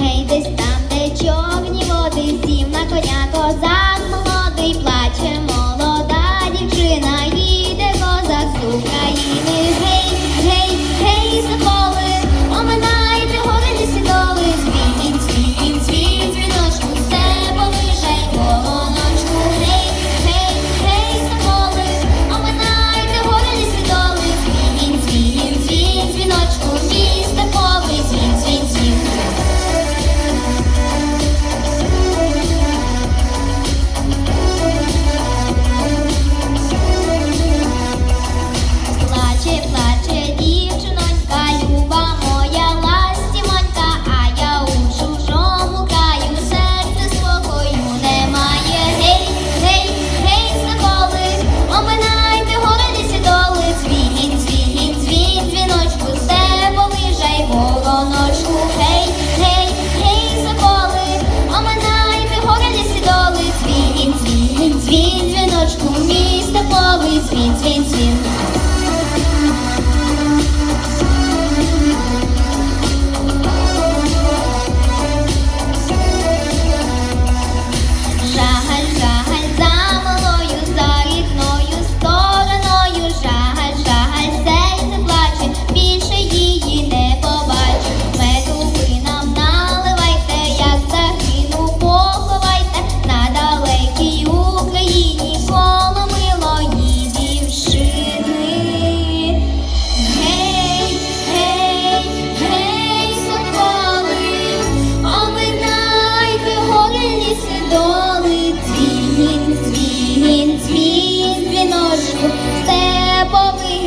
гей, десь там, де човні води, сім на коня козак. Місто повий, дзвін, дзвін,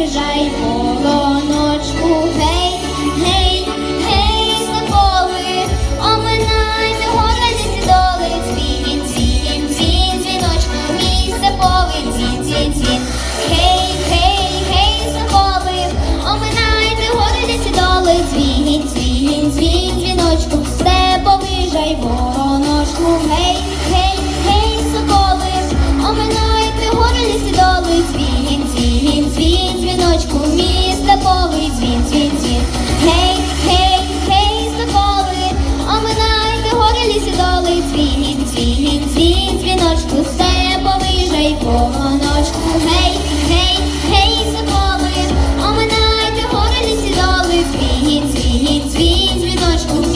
повижай волоночку, гей, гей, гей, соколи, оминайте гори ліси доли, дзвін, дзвін, дзвін, дзвіночку, місце повий, дзвін, дзвін, дзвін, гей, гей, гей, соколи, оминайте гори ліси доли, дзвін, дзвін, дзвін, дзвіночку, все повижай вороночку, гей, гей, гей, соколи, оминайте гори ліси доли, дзвін, дзвін, садочку мій степовий дзвін, дзвін, дзвін. Гей, гей, гей, степовий, оминайте гори лісі доли, дзвін, дзвін, дзвін, дзвіночку, степовий жай погоночку. Гей, гей, гей, степовий, оминайте гори лісі доли, дзвін, дзвін, дзвін, дзвіночку.